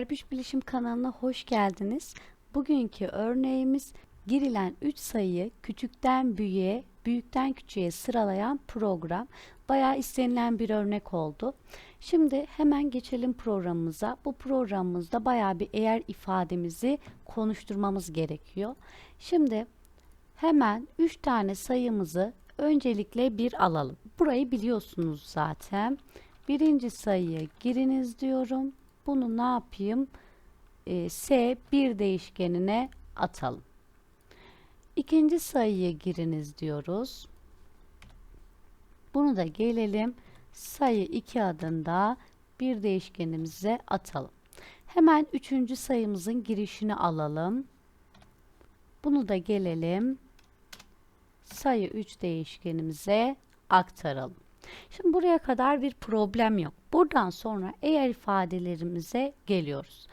Erbiş Bilişim kanalına hoş geldiniz. Bugünkü örneğimiz girilen 3 sayıyı küçükten büyüğe, büyükten küçüğe sıralayan program. Bayağı istenilen bir örnek oldu. Şimdi hemen geçelim programımıza. Bu programımızda bayağı bir eğer ifademizi konuşturmamız gerekiyor. Şimdi hemen 3 tane sayımızı öncelikle bir alalım. Burayı biliyorsunuz zaten. Birinci sayıyı giriniz diyorum. Bunu ne yapayım? Ee, S bir değişkenine atalım. İkinci sayıyı giriniz diyoruz. Bunu da gelelim sayı 2 adında bir değişkenimize atalım. Hemen üçüncü sayımızın girişini alalım. Bunu da gelelim sayı 3 değişkenimize aktaralım. Şimdi buraya kadar bir problem yok. Buradan sonra eğer ifadelerimize geliyoruz.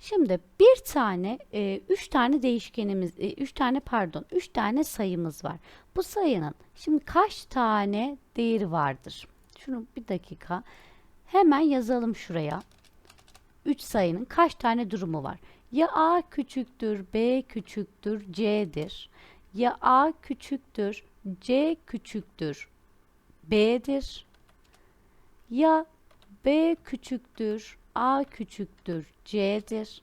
Şimdi bir tane, e, üç tane değişkenimiz, e, üç tane pardon, üç tane sayımız var. Bu sayının şimdi kaç tane değeri vardır? Şunu bir dakika. Hemen yazalım şuraya. Üç sayının kaç tane durumu var? Ya A küçüktür, B küçüktür, C'dir. Ya A küçüktür, C küçüktür, B'dir. Ya B küçüktür, A küçüktür, C'dir.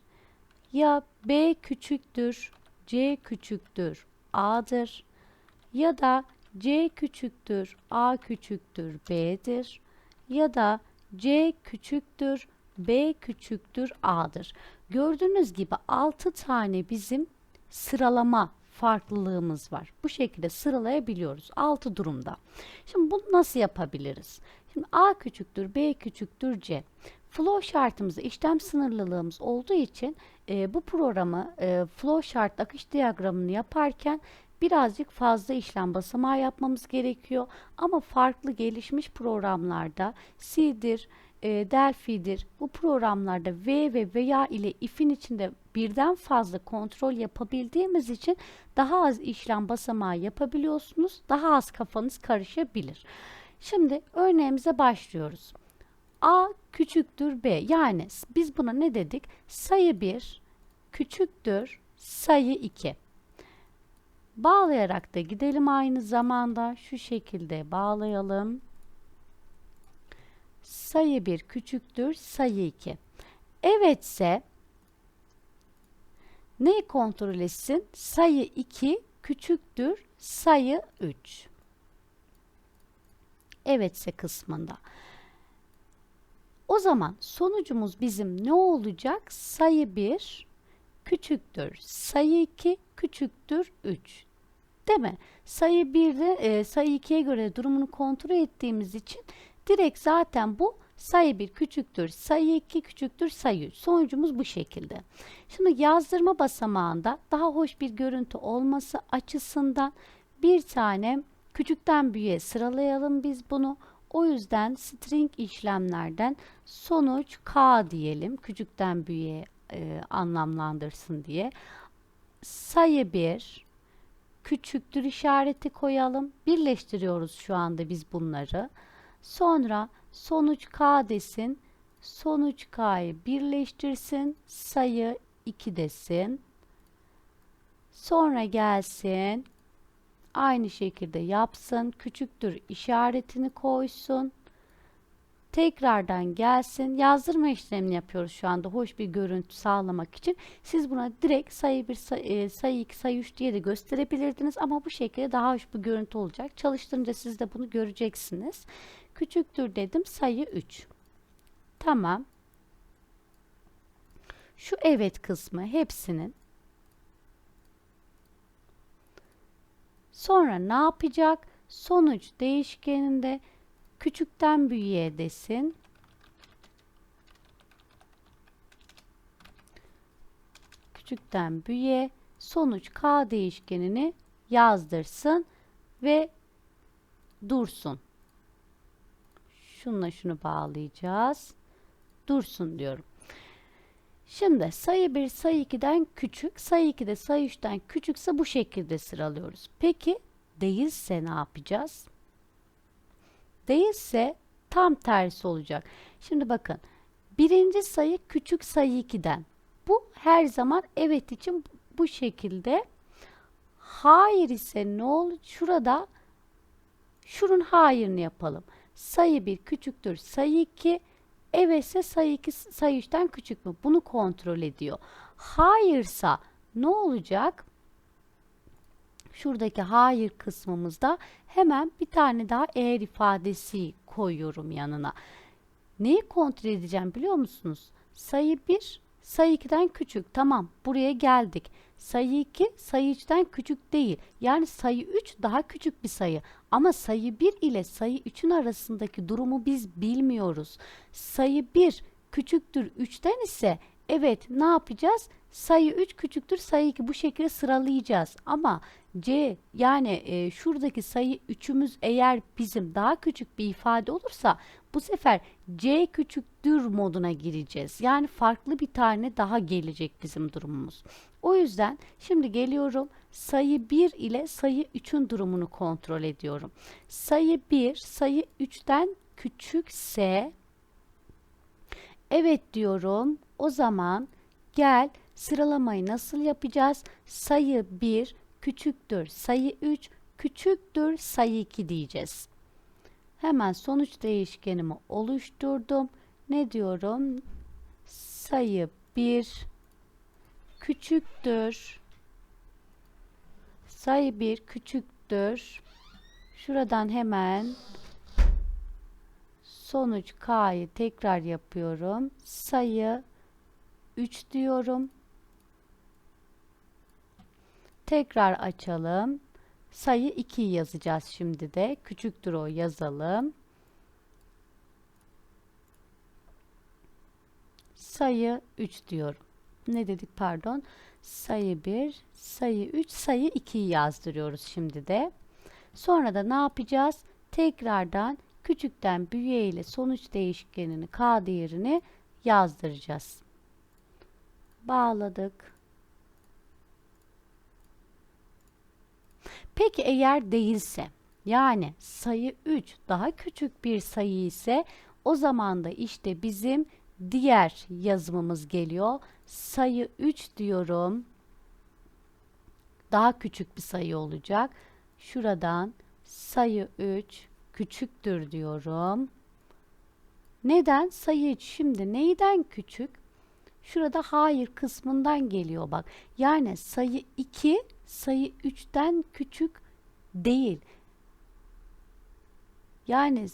Ya B küçüktür, C küçüktür, A'dır. Ya da C küçüktür, A küçüktür, B'dir. Ya da C küçüktür, B küçüktür, A'dır. Gördüğünüz gibi 6 tane bizim sıralama farklılığımız var. Bu şekilde sıralayabiliyoruz. 6 durumda. Şimdi bunu nasıl yapabiliriz? Şimdi A küçüktür, B küçüktür, C. Flow şartımızda işlem sınırlılığımız olduğu için e, bu programı e, flow şart akış diyagramını yaparken birazcık fazla işlem basamağı yapmamız gerekiyor. Ama farklı gelişmiş programlarda C'dir, e, Delphi'dir. Bu programlarda V ve veya ile if'in içinde birden fazla kontrol yapabildiğimiz için daha az işlem basamağı yapabiliyorsunuz. Daha az kafanız karışabilir. Şimdi örneğimize başlıyoruz. A küçüktür B. Yani biz buna ne dedik? Sayı 1 küçüktür sayı 2. Bağlayarak da gidelim aynı zamanda. Şu şekilde bağlayalım. Sayı 1 küçüktür sayı 2. Evetse neyi kontrol etsin? Sayı 2 küçüktür sayı 3. Evetse kısmında. O zaman sonucumuz bizim ne olacak? Sayı 1 küçüktür. Sayı 2 küçüktür 3. Değil mi? Sayı 1'de e, sayı 2'ye göre durumunu kontrol ettiğimiz için direkt zaten bu sayı 1 küçüktür, sayı 2 küçüktür, sayı 3. Sonucumuz bu şekilde. Şimdi yazdırma basamağında daha hoş bir görüntü olması açısından bir tane küçükten büyüğe sıralayalım biz bunu. O yüzden string işlemlerden sonuç k diyelim. Küçükten büyüğe e, anlamlandırsın diye. Sayı 1 küçüktür işareti koyalım. Birleştiriyoruz şu anda biz bunları. Sonra sonuç k desin. Sonuç k'yı birleştirsin. Sayı 2 desin. Sonra gelsin. Aynı şekilde yapsın. Küçüktür işaretini koysun. Tekrardan gelsin. Yazdırma işlemini yapıyoruz şu anda. Hoş bir görüntü sağlamak için. Siz buna direkt sayı 1, sayı, sayı 2, sayı 3 diye de gösterebilirdiniz. Ama bu şekilde daha hoş bir görüntü olacak. Çalıştırınca siz de bunu göreceksiniz. Küçüktür dedim. Sayı 3. Tamam. Şu evet kısmı hepsinin Sonra ne yapacak? Sonuç değişkeninde küçükten büyüğe desin. Küçükten büyüğe sonuç k değişkenini yazdırsın ve dursun. Şunla şunu bağlayacağız. Dursun diyorum. Şimdi sayı 1 sayı 2'den küçük, sayı 2 de sayı 3'ten küçükse bu şekilde sıralıyoruz. Peki değilse ne yapacağız? Değilse tam tersi olacak. Şimdi bakın Birinci sayı küçük sayı 2'den. Bu her zaman evet için bu şekilde. Hayır ise ne olur? Şurada şunun hayırını yapalım. Sayı 1 küçüktür sayı 2. Evetse sayı 2 sayı 3'ten küçük mü? Bunu kontrol ediyor. Hayırsa ne olacak? Şuradaki hayır kısmımızda hemen bir tane daha eğer ifadesi koyuyorum yanına. Neyi kontrol edeceğim biliyor musunuz? Sayı 1 sayı 2'den küçük. Tamam buraya geldik. Sayı 2 sayı 3'ten küçük değil. Yani sayı 3 daha küçük bir sayı. Ama sayı 1 ile sayı 3'ün arasındaki durumu biz bilmiyoruz. Sayı 1 küçüktür 3'ten ise evet ne yapacağız? Sayı 3 küçüktür sayı 2 bu şekilde sıralayacağız. Ama C yani e, şuradaki sayı 3'ümüz eğer bizim daha küçük bir ifade olursa bu sefer C küçüktür moduna gireceğiz. Yani farklı bir tane daha gelecek bizim durumumuz. O yüzden şimdi geliyorum sayı 1 ile sayı 3'ün durumunu kontrol ediyorum. Sayı 1 sayı 3'ten küçükse evet diyorum. O zaman gel sıralamayı nasıl yapacağız? Sayı 1 küçüktür sayı 3 küçüktür sayı 2 diyeceğiz. Hemen sonuç değişkenimi oluşturdum. Ne diyorum? Sayı 1 küçüktür. Sayı 1 küçüktür. Şuradan hemen sonuç K'yı tekrar yapıyorum. Sayı 3 diyorum. Tekrar açalım. Sayı 2 yazacağız şimdi de. Küçüktür o yazalım. Sayı 3 diyorum. Ne dedik pardon? Sayı 1, sayı 3, sayı 2'yi yazdırıyoruz şimdi de. Sonra da ne yapacağız? Tekrardan küçükten büyüğe ile sonuç değişkenini k değerini yazdıracağız. Bağladık. Peki eğer değilse yani sayı 3 daha küçük bir sayı ise o zaman da işte bizim diğer yazımımız geliyor. Sayı 3 diyorum. Daha küçük bir sayı olacak. Şuradan sayı 3 küçüktür diyorum. Neden? Sayı 3 şimdi neyden küçük? Şurada hayır kısmından geliyor bak. Yani sayı 2 sayı 3'ten küçük değil. Yani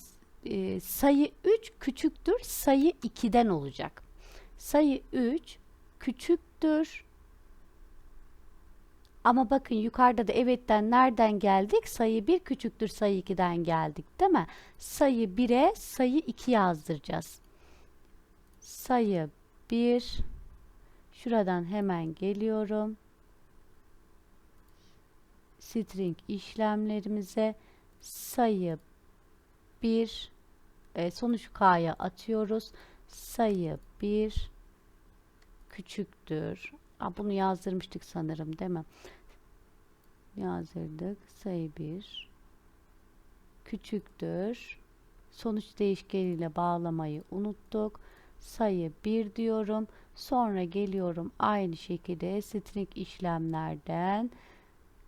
e, sayı 3 küçüktür sayı 2'den olacak. Sayı 3 küçüktür. Ama bakın yukarıda da evetten nereden geldik? Sayı 1 küçüktür sayı 2'den geldik değil mi? Sayı 1'e sayı 2 yazdıracağız. Sayı 1 şuradan hemen geliyorum string işlemlerimize sayı 1 e, sonuç k'ya atıyoruz. Sayı 1 küçüktür. Aa, bunu yazdırmıştık sanırım değil mi? Yazdırdık. Sayı 1 küçüktür. Sonuç değişkeniyle bağlamayı unuttuk. Sayı 1 diyorum. Sonra geliyorum aynı şekilde string işlemlerden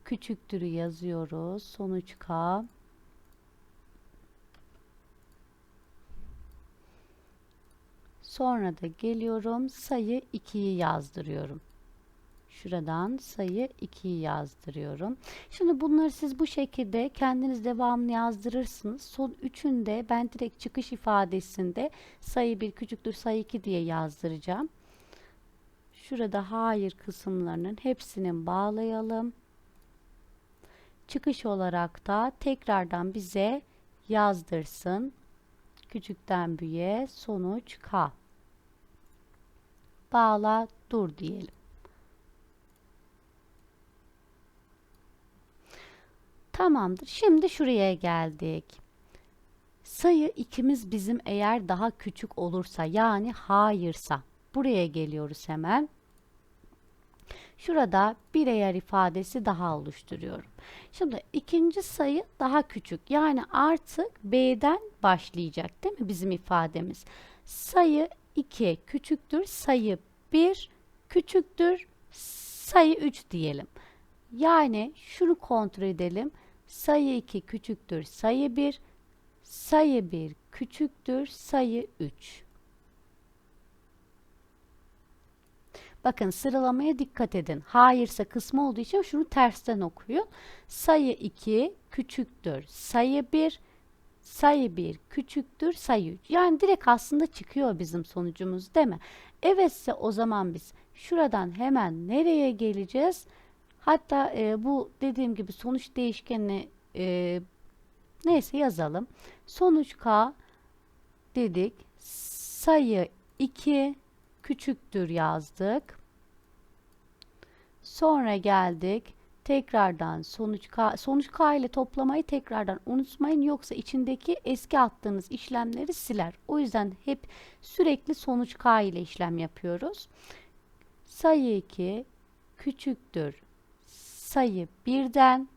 küçüktürü yazıyoruz. Sonuç K. Sonra da geliyorum sayı 2'yi yazdırıyorum. Şuradan sayı 2'yi yazdırıyorum. Şimdi bunları siz bu şekilde kendiniz devamlı yazdırırsınız. Son üçünde ben direkt çıkış ifadesinde sayı 1 küçüktür sayı 2 diye yazdıracağım. Şurada hayır kısımlarının hepsini bağlayalım çıkış olarak da tekrardan bize yazdırsın. Küçükten büyüğe sonuç K. Bağla dur diyelim. Tamamdır. Şimdi şuraya geldik. Sayı ikimiz bizim eğer daha küçük olursa yani hayırsa buraya geliyoruz hemen. Şurada bir eğer ifadesi daha oluşturuyorum. Şimdi ikinci sayı daha küçük. Yani artık B'den başlayacak değil mi bizim ifademiz? Sayı 2 küçüktür sayı 1 küçüktür sayı 3 diyelim. Yani şunu kontrol edelim. Sayı 2 küçüktür sayı 1 sayı 1 küçüktür sayı 3. Bakın sıralamaya dikkat edin. Hayırsa kısmı olduğu için şunu tersten okuyun. Sayı 2 küçüktür sayı 1 sayı 1 küçüktür sayı 3. Yani direkt aslında çıkıyor bizim sonucumuz değil mi? Evetse o zaman biz şuradan hemen nereye geleceğiz? Hatta e, bu dediğim gibi sonuç değişkenini e, neyse yazalım. Sonuç k dedik. Sayı 2 küçüktür yazdık. Sonra geldik. Tekrardan sonuç K, sonuç K ile toplamayı tekrardan unutmayın yoksa içindeki eski attığınız işlemleri siler. O yüzden hep sürekli sonuç K ile işlem yapıyoruz. Sayı 2 küçüktür sayı 1'den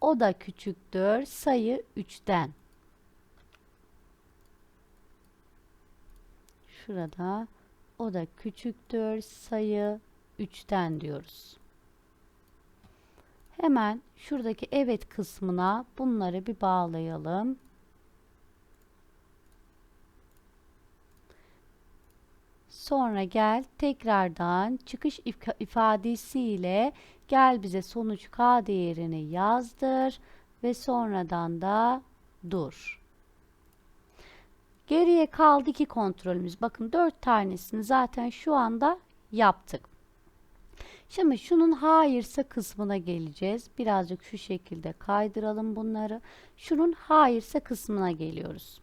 o da küçüktür sayı 3'ten. Şurada o da küçüktür sayı 3'ten diyoruz. Hemen şuradaki evet kısmına bunları bir bağlayalım. Sonra gel tekrardan çıkış ifadesiyle gel bize sonuç k değerini yazdır ve sonradan da dur. Geriye kaldı iki kontrolümüz. Bakın dört tanesini zaten şu anda yaptık. Şimdi şunun hayırsa kısmına geleceğiz. Birazcık şu şekilde kaydıralım bunları. Şunun hayırsa kısmına geliyoruz.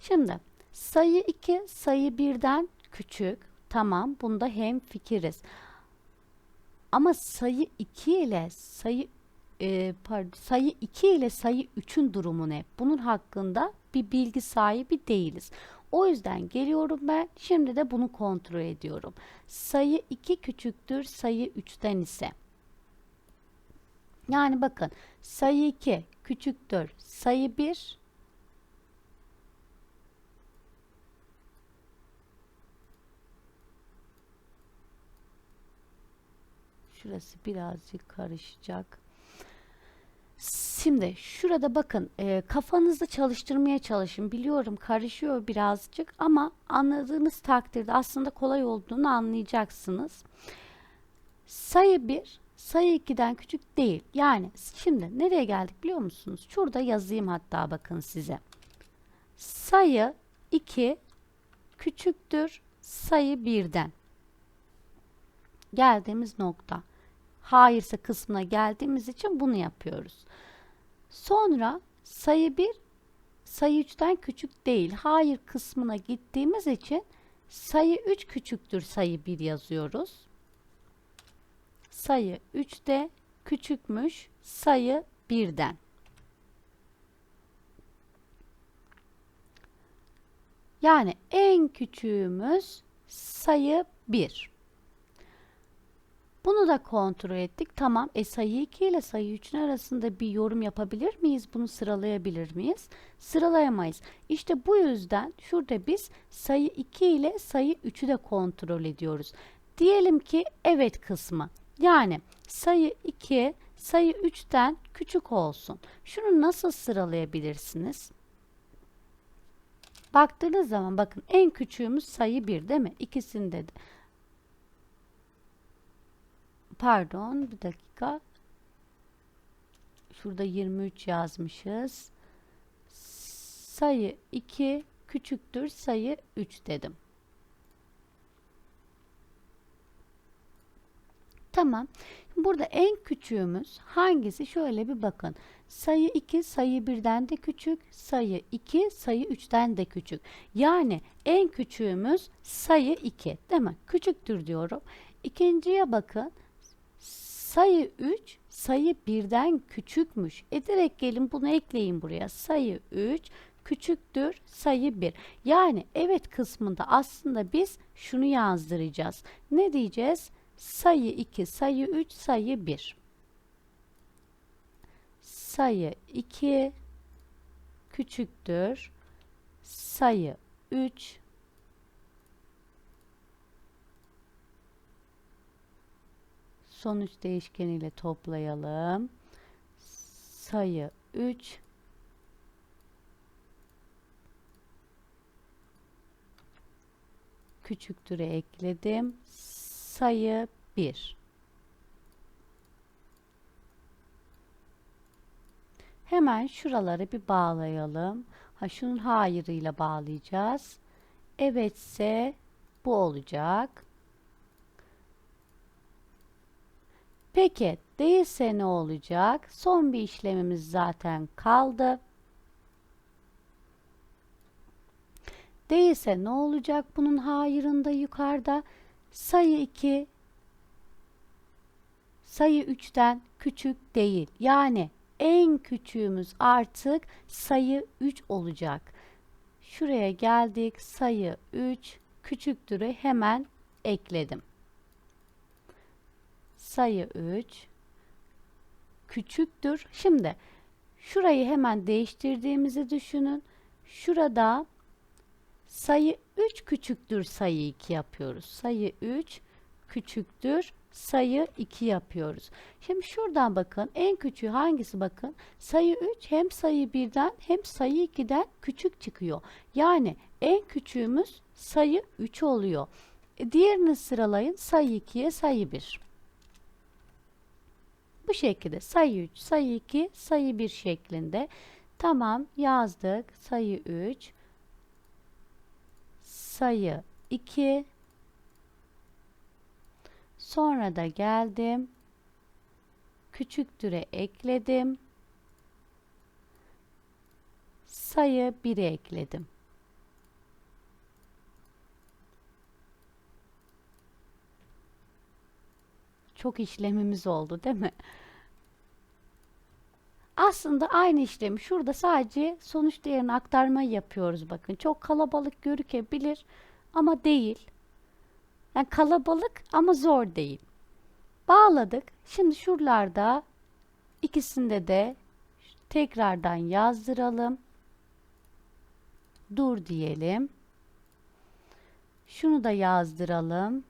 Şimdi sayı 2 sayı 1'den küçük. Tamam bunda hem fikiriz. Ama sayı 2 ile sayı e, pardon, sayı 2 ile sayı 3'ün durumu ne? Bunun hakkında bir bilgi sahibi değiliz. O yüzden geliyorum ben. Şimdi de bunu kontrol ediyorum. Sayı 2 küçüktür sayı 3'ten ise. Yani bakın sayı 2 küçüktür sayı 1 Şurası birazcık karışacak. Şimdi şurada bakın e, kafanızı çalıştırmaya çalışın. Biliyorum karışıyor birazcık ama anladığınız takdirde aslında kolay olduğunu anlayacaksınız. Sayı 1 sayı 2'den küçük değil. Yani şimdi nereye geldik biliyor musunuz? Şurada yazayım hatta bakın size. Sayı 2 küçüktür sayı 1'den. Geldiğimiz nokta hayırsa kısmına geldiğimiz için bunu yapıyoruz. Sonra sayı 1 sayı 3'ten küçük değil. Hayır kısmına gittiğimiz için sayı 3 küçüktür sayı 1 yazıyoruz. Sayı 3 de küçükmüş sayı 1'den. Yani en küçüğümüz sayı 1. Bunu da kontrol ettik. Tamam. E sayı 2 ile sayı 3'ün arasında bir yorum yapabilir miyiz? Bunu sıralayabilir miyiz? Sıralayamayız. İşte bu yüzden şurada biz sayı 2 ile sayı 3'ü de kontrol ediyoruz. Diyelim ki evet kısmı. Yani sayı 2 sayı 3'ten küçük olsun. Şunu nasıl sıralayabilirsiniz? Baktığınız zaman bakın en küçüğümüz sayı 1 değil mi? İkisinde de pardon bir dakika. Şurada 23 yazmışız. Sayı 2 küçüktür sayı 3 dedim. Tamam. Burada en küçüğümüz hangisi? Şöyle bir bakın. Sayı 2 sayı 1'den de küçük, sayı 2 sayı 3'ten de küçük. Yani en küçüğümüz sayı 2 değil mi? Küçüktür diyorum. İkinciye bakın. Sayı 3 sayı 1'den küçükmüş. E direkt gelin bunu ekleyin buraya. Sayı 3 küçüktür sayı 1. Yani evet kısmında aslında biz şunu yazdıracağız. Ne diyeceğiz? Sayı 2, sayı 3, sayı 1. Sayı 2 küçüktür sayı 3 sonuç değişkeniyle toplayalım. Sayı 3 küçüktür'e ekledim. Sayı 1 Hemen şuraları bir bağlayalım. Ha şunun hayırıyla bağlayacağız. Evetse bu olacak. Peki değilse ne olacak? Son bir işlemimiz zaten kaldı. Değilse ne olacak? Bunun hayırında yukarıda sayı 2 sayı 3'ten küçük değil. Yani en küçüğümüz artık sayı 3 olacak. Şuraya geldik. Sayı 3 küçüktürü hemen ekledim. Sayı 3 küçüktür. Şimdi şurayı hemen değiştirdiğimizi düşünün. Şurada sayı 3 küçüktür sayı 2 yapıyoruz. Sayı 3 küçüktür sayı 2 yapıyoruz. Şimdi şuradan bakın en küçüğü hangisi bakın sayı 3 hem sayı 1'den hem sayı 2'den küçük çıkıyor. Yani en küçüğümüz sayı 3 oluyor. E, diğerini sıralayın sayı 2'ye sayı 1. Bu şekilde sayı 3, sayı 2, sayı 1 şeklinde. Tamam yazdık. Sayı 3, sayı 2, Sonra da geldim. Küçüktüre ekledim. Sayı 1'e ekledim. Çok işlemimiz oldu değil mi? Aslında aynı işlemi şurada sadece sonuç değerini aktarmayı yapıyoruz bakın. Çok kalabalık görükebilir ama değil. Yani kalabalık ama zor değil. Bağladık. Şimdi şuralarda ikisinde de tekrardan yazdıralım. Dur diyelim. Şunu da yazdıralım.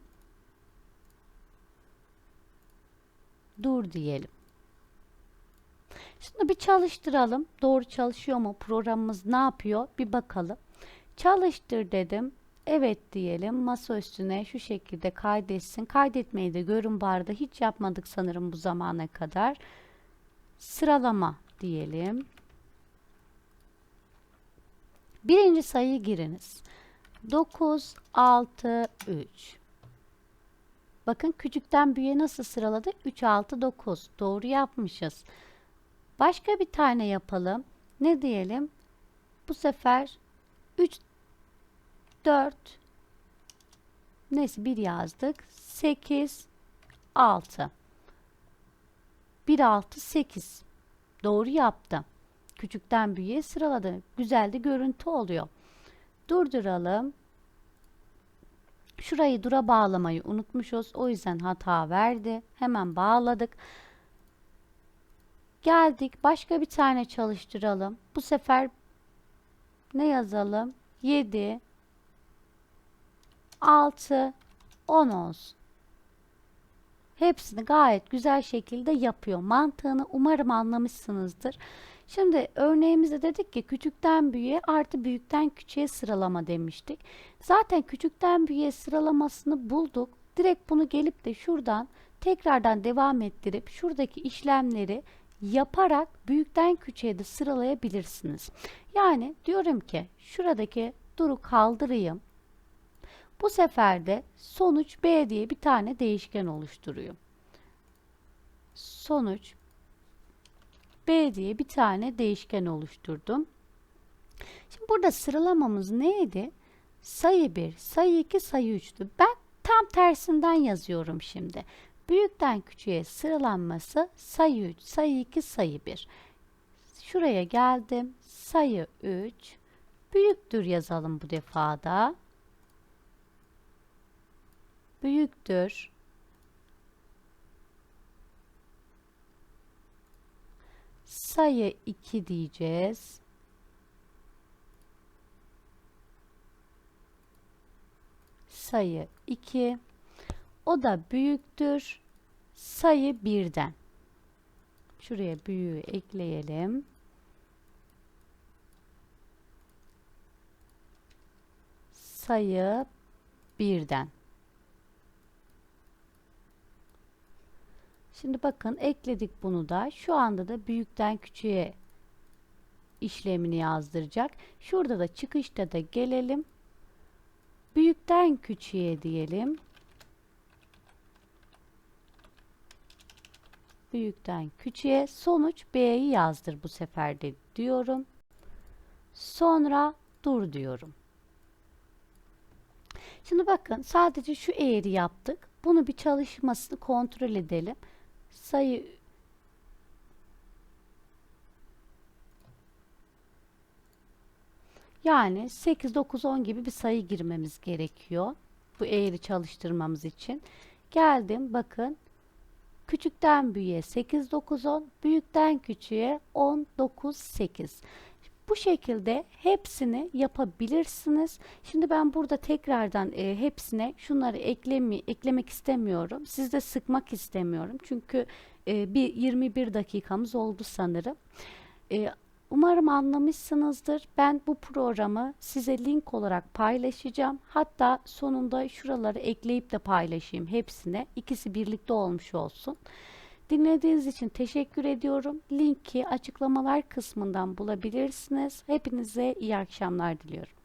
Dur diyelim. Şimdi bir çalıştıralım. Doğru çalışıyor mu? Programımız ne yapıyor? Bir bakalım. Çalıştır dedim. Evet diyelim. Masa üstüne şu şekilde kaydetsin. Kaydetmeyi de görün barda hiç yapmadık sanırım bu zamana kadar. Sıralama diyelim. Birinci sayıyı giriniz. 9, 6, 3. Bakın küçükten büyüğe nasıl sıraladı? 3, 6, 9. Doğru yapmışız. Başka bir tane yapalım. Ne diyelim? Bu sefer 3 4 neyse 1 yazdık. 8 6 1 6 8 doğru yaptım. Küçükten büyüğe sıraladı. Güzel de görüntü oluyor. Durduralım. Şurayı dura bağlamayı unutmuşuz. O yüzden hata verdi. Hemen bağladık. Geldik. Başka bir tane çalıştıralım. Bu sefer ne yazalım? 7 6, 10 olsun. Hepsini gayet güzel şekilde yapıyor. Mantığını umarım anlamışsınızdır. Şimdi örneğimizde dedik ki küçükten büyüğe artı büyükten küçüğe sıralama demiştik. Zaten küçükten büyüğe sıralamasını bulduk. Direkt bunu gelip de şuradan tekrardan devam ettirip şuradaki işlemleri yaparak büyükten küçüğe de sıralayabilirsiniz. Yani diyorum ki şuradaki duru kaldırayım. Bu sefer de sonuç B diye bir tane değişken oluşturuyor. Sonuç B diye bir tane değişken oluşturdum. Şimdi burada sıralamamız neydi? Sayı 1, sayı 2, sayı 3'tü. Ben tam tersinden yazıyorum şimdi. Büyükten küçüğe sıralanması sayı 3, sayı 2, sayı 1. Şuraya geldim. Sayı 3 büyüktür yazalım bu defada büyüktür. sayı 2 diyeceğiz. Sayı 2. O da büyüktür sayı 1'den. Şuraya büyüğü ekleyelim. Sayı 1'den. Şimdi bakın ekledik bunu da. Şu anda da büyükten küçüğe işlemini yazdıracak. Şurada da çıkışta da gelelim. Büyükten küçüğe diyelim. Büyükten küçüğe sonuç B'yi yazdır bu sefer de diyorum. Sonra dur diyorum. Şimdi bakın sadece şu eğri yaptık. Bunu bir çalışmasını kontrol edelim. Sayı Yani 8, 9, 10 gibi bir sayı girmemiz gerekiyor. Bu eğri çalıştırmamız için. Geldim bakın. Küçükten büyüğe 8, 9, 10. Büyükten küçüğe 10, 9, 8. Bu şekilde hepsini yapabilirsiniz. Şimdi ben burada tekrardan e, hepsine şunları eklemi, eklemek istemiyorum. Sizde sıkmak istemiyorum. Çünkü e, bir 21 dakikamız oldu sanırım. E, Umarım anlamışsınızdır. Ben bu programı size link olarak paylaşacağım. Hatta sonunda şuraları ekleyip de paylaşayım hepsine. İkisi birlikte olmuş olsun. Dinlediğiniz için teşekkür ediyorum. Linki açıklamalar kısmından bulabilirsiniz. Hepinize iyi akşamlar diliyorum.